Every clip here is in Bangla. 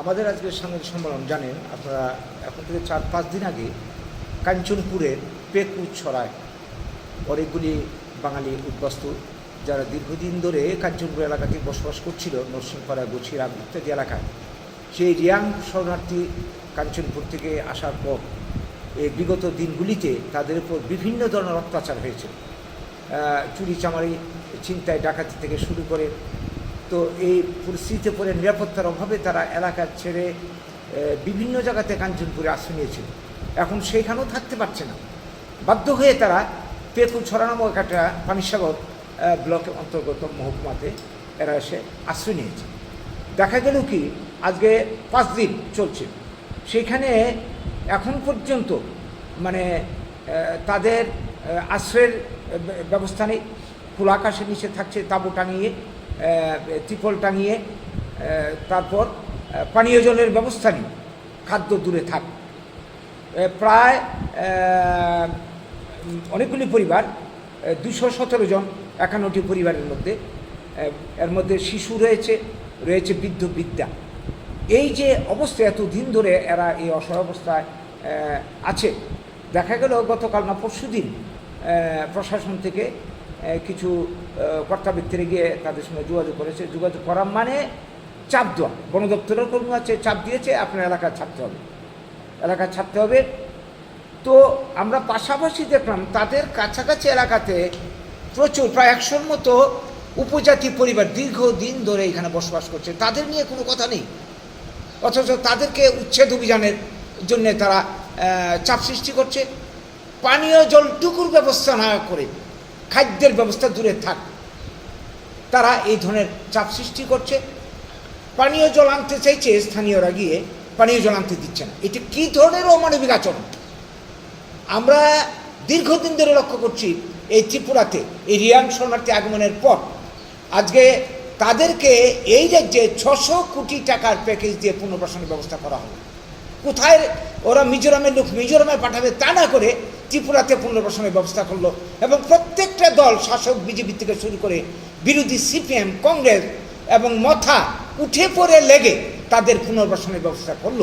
আমাদের আজকে সাংবাদিক সম্মেলন, জানেন আপনারা এখন থেকে চার, পাঁচ দিন আগে কাঞ্চনপুরের পেকু ছড়ায়। অনেকগুলি বাঙালি উদ্বাস্তু যারা দীর্ঘদিন ধরে কাঞ্চনপুর এলাকাতে বসবাস করছিল নরসিংপাড়া গছিরা ইত্যাদি এলাকায়। সেই রিয়াং শরণার্থী কাঞ্চনপুর থেকে আসার পর এই বিগত দিনগুলিতে তাদের উপর বিভিন্ন ধরনের অত্যাচার হয়েছে। চুরি চামারি ছিনতাই, ডাকাতি থেকে শুরু করে তো এই পরিস্থিতিতে পরে নিরাপত্তার অভাবে তারা এলাকা ছেড়ে বিভিন্ন জায়গাতে কাঞ্চনপুরে আশ্রয় নিয়েছিল। এখন সেইখানেও থাকতে পারছে না। বাধ্য হয়ে তারা পেকুল ছড়া নামক একটা পানিসাগর ব্লকের অন্তর্গত মহকুমাতে এরা এসে আশ্রয় নিয়েছে। দেখা গেল কি, আজকে পাঁচ দিন চলছে। সেইখানে এখন পর্যন্ত মানে তাদের আশ্রয়ের ব্যবস্থা নেই। খোলা আকাশের নিচে থাকছে তাঁবু টাঙিয়ে ত্রিপল টাঙিয়ে তারপর পানীয় জলের ব্যবস্থা নেই খাদ্য দূরে থাক। প্রায় অনেকগুলি পরিবার দুশো সতেরো জন একান্নটি পরিবারের মধ্যে এর মধ্যে শিশু রয়েছে রয়েছে বৃদ্ধ বিদ্যা এই যে অবস্থা, এত দিন ধরে এরা এই অসহায় অবস্থায় আছে, দেখা গেল গতকাল না পরশু দিন প্রশাসন থেকে কিছু কর্তা গিয়ে তাদের সঙ্গে যোগাযোগ করেছে। যোগাযোগ করা মানে চাপ দেওয়া। বন দপ্তরের কর্মী আছে, চাপ দিয়েছে, আপনার এলাকা ছাড়তে হবে। এলাকা ছাড়তে হবে। তো আমরা পাশাপাশি দেখলাম, তাদের কাছাকাছি এলাকাতে প্রচুর, প্রায় একশোর মতো উপজাতি পরিবার দীর্ঘদিন ধরে এখানে বসবাস করছে। তাদের নিয়ে কোনো কথা নেই। অথচ তাদেরকে উচ্ছেদ অভিযানের জন্য তারা চাপ সৃষ্টি করছে। পানীয় জলটুকুর ব্যবস্থা না করে খাদ্যের ব্যবস্থা দূরে থাক। তারা এই ধরনের চাপ সৃষ্টি করছে। পানীয় জল আনতে চাইছে স্থানীয়রা গিয়ে পানীয় জল আনতে দিচ্ছে না। এটা কী ধরনের অমানবিক আচরণ? আমরা দীর্ঘদিন ধরে লক্ষ্য করছি এই ত্রিপুরাতে, এই রিয়াং শরণার্থী আগমনের পর। আজকে তাদেরকে এই রাজ্যে ছশো কোটি টাকার প্যাকেজ দিয়ে পুনর্বাসনের ব্যবস্থা করা হবে কোথায় ওরা মিজোরামের লোক মিজোরামে পাঠাবে তা না করে ত্রিপুরাতে পুনর্বাসনের ব্যবস্থা করল এবং প্রত্যেকটা দল, শাসক, বিজেপি থেকে শুরু করে বিরোধী সিপিএম, কংগ্রেস এবং মথা উঠে পড়ে লেগে তাদের পুনর্বাসনের ব্যবস্থা করল।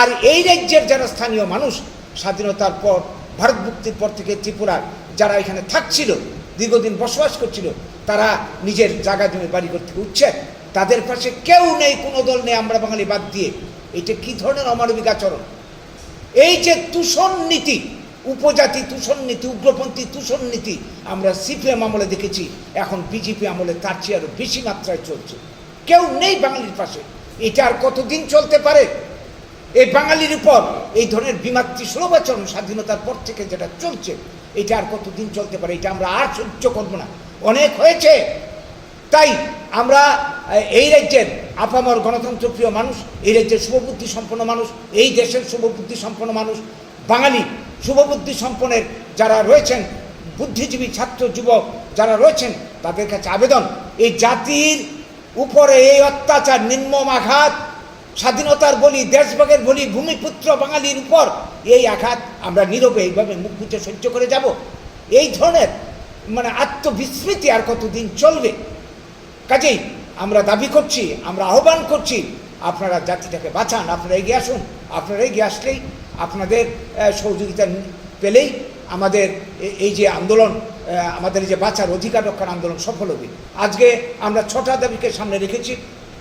আর এই রাজ্যের যারা স্থানীয় মানুষ, স্বাধীনতার পর, ভারত মুক্তির পর থেকে ত্রিপুরার যারা এখানে থাকছিল, দীর্ঘদিন বসবাস করছিল, তারা নিজের জায়গা জমি বাড়ি করতে উঠছে। তাদের পাশে কেউ নেই, কোনো দল নেই, আমরা বাঙালি বাদ দিয়ে। এটা কি ধরনের অমানবিক আচরণ? এই যে তুষণ নীতি উপজাতি তুষণ নীতি উগ্রপন্থী তুষণ নীতি আমরা সিপিএম আমলে দেখেছি, এখন বিজেপি আমলে তার চেয়ে আরও বেশি মাত্রায় চলছে। কেউ নেই বাঙালির পাশে। এটা আর কতদিন চলতে পারে? এই বাঙালির উপর এই ধরনের বিমাতৃ সুলভাচরণ স্বাধীনতার পর থেকে যেটা চলছে, এটা আর কতদিন চলতে পারে, এটা আমরা আর সহ্য করব না। অনেক হয়েছে। তাই আমরা, এই রাজ্যের আপামর গণতন্ত্রপ্রিয় মানুষ, এই রাজ্যের শুভবুদ্ধি সম্পন্ন মানুষ, এই দেশের শুভবুদ্ধি সম্পন্ন মানুষ, বাঙালি শুভবুদ্ধি সম্পন্নের যারা রয়েছেন, বুদ্ধিজীবী ছাত্র, যুবক যারা রয়েছেন, তাদের কাছে আবেদন, এই জাতির উপরে এই অত্যাচার, নির্মম আঘাত, স্বাধীনতার বলি, দেশভাগের বলি, ভূমিপুত্র বাঙালির উপর এই আঘাত, আমরা নীরবে এইভাবে মুখ বুঝে সহ্য করে যাব। এই ধরনের মানে আত্মবিস্মৃতি আর কতদিন চলবে? কাজেই আমরা দাবি করছি, আমরা আহ্বান করছি আপনারা জাতিটাকে বাঁচান, আপনারা এগিয়ে আসুন, আপনারা এগিয়ে আসলেই আপনাদের সহযোগিতা পেলেই আমাদের এই যে আন্দোলন আমাদের যে বাঁচার অধিকার রক্ষার আন্দোলন সফল হবে। আজকে আমরা ছটা দাবিকে সামনে রেখেছি।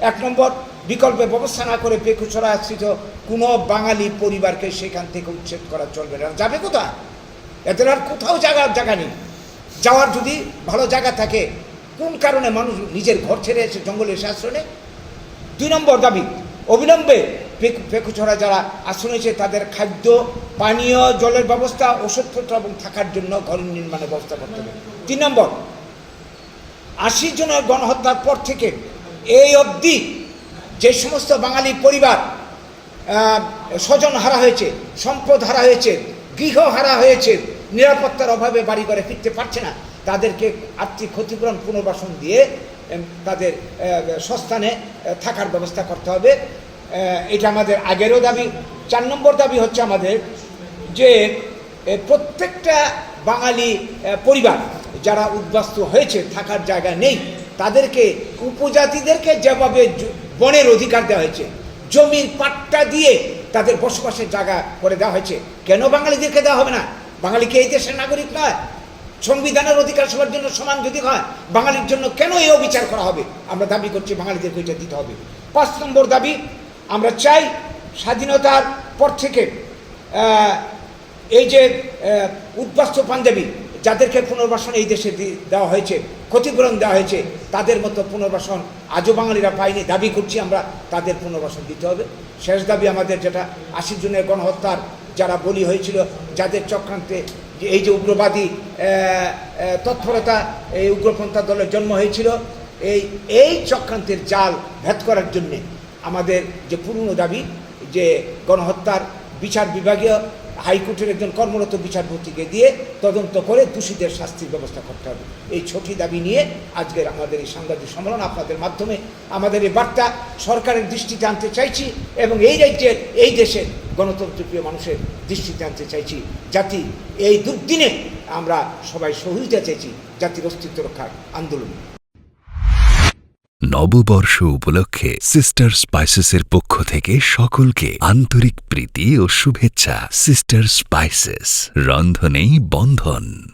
এক নম্বর, বিকল্পে ব্যবস্থা না করে পেকুছড়া আশ্রিত কোনো বাঙালি পরিবারকে সেখান থেকে উচ্ছেদ করা চলবে না। যাবে কোথায়? এদের আর কোথাও জায়গার জায়গা নেই। যাওয়ার যদি ভালো জায়গা থাকে, কোন কারণে মানুষ নিজের ঘর ছেড়ে এসে জঙ্গলে এসে আশ্রয় নেয়? দুই নম্বর দাবি, অবিলম্বে পেকু- পেকুছড়া যারা আশ্রয় নিয়েছে, তাদের খাদ্য, পানীয়, জলের ব্যবস্থা ওষুধপত্র এবং থাকার জন্য ঘর নির্মাণের ব্যবস্থা করতে হবে। তিন নম্বর, আশি জনের গণহত্যার পর থেকে এই অবধি যে সমস্ত বাঙালি পরিবার স্বজন হারা হয়েছে, সম্পদ হারা হয়েছে, গৃহ হারা হয়েছে, নিরাপত্তার অভাবে বাড়ি ঘরে ফিরতে পারছে না, তাদেরকে আর্থিক ক্ষতিপূরণ পুনর্বাসন দিয়ে তাদের সস্থানে থাকার ব্যবস্থা করতে হবে। এটা আমাদের আগেরও দাবি। চার নম্বর দাবি হচ্ছে আমাদের যে প্রত্যেকটা বাঙালি পরিবার যারা উদ্বাস্তু হয়েছে, থাকার জায়গা নেই, তাদেরকে, উপজাতিদেরকে যেভাবে বনের অধিকার দেওয়া হয়েছে, জমির পাট্টা দিয়ে তাদের বসবাসের জায়গা করে দেওয়া হয়েছে, কেন বাঙালিদেরকে দেওয়া হবে না? বাঙালি কি এই দেশের নাগরিক নয়? সংবিধানের অধিকার সবার জন্য সমান যদি হয়, বাঙালির জন্য কেন এই অবিচার করা হবে? আমরা দাবি করছি বাঙালিদেরকে এটা দিতে হবে। পাঁচ নম্বর দাবি, আমরা চাই স্বাধীনতার পর থেকে এই যে উদ্বাস্তু পাঞ্জাবি, যাদেরকে পুনর্বাসন এই দেশে দেওয়া হয়েছে, ক্ষতিপূরণ দেওয়া হয়েছে, তাদের মতো পুনর্বাসন আজও বাঙালিরা পায়নি। দাবি করছি আমরা তাদের পুনর্বাসন দিতে হবে। শেষ দাবি আমাদের যেটা, আশি জনের গণহত্যার যারা বলি হয়েছিল, যাদের চক্রান্তে যে এই যে উগ্রবাদী তৎপরতা এই উগ্রপন্থা দলের জন্ম হয়েছিল, এই এই চক্রান্তের জাল ভেদ করার জন্যে আমাদের যে পুরনো দাবি, যে গণহত্যার বিচার বিভাগীয় হাইকোর্টের একজন কর্মরত বিচারপতিকে দিয়ে তদন্ত করে দোষীদের শাস্তির ব্যবস্থা করতে হবে। এই ছোটি দাবি নিয়ে আজকের আমাদের এই সাংবাদিক সম্মেলন আপনাদের মাধ্যমে আমাদের এই বার্তা সরকারের দৃষ্টিতে আনতে চাইছি এবং এই রাজ্যের, এই দেশের গণতন্ত্রপ্রিয় মানুষের দৃষ্টি জানতে চাইছি, জাতি এই দুর্দিনে আমরা সবাই সহযোগিতা চাইছি, জাতির অস্তিত্ব রক্ষার আন্দোলন। নববর্ষ উপলক্ষে সিস্টার স্পাইসেসের পক্ষ থেকে সকলকে আন্তরিক প্রীতি ও শুভেচ্ছা। সিস্টার স্পাইসেস রন্ধনেই বন্ধন।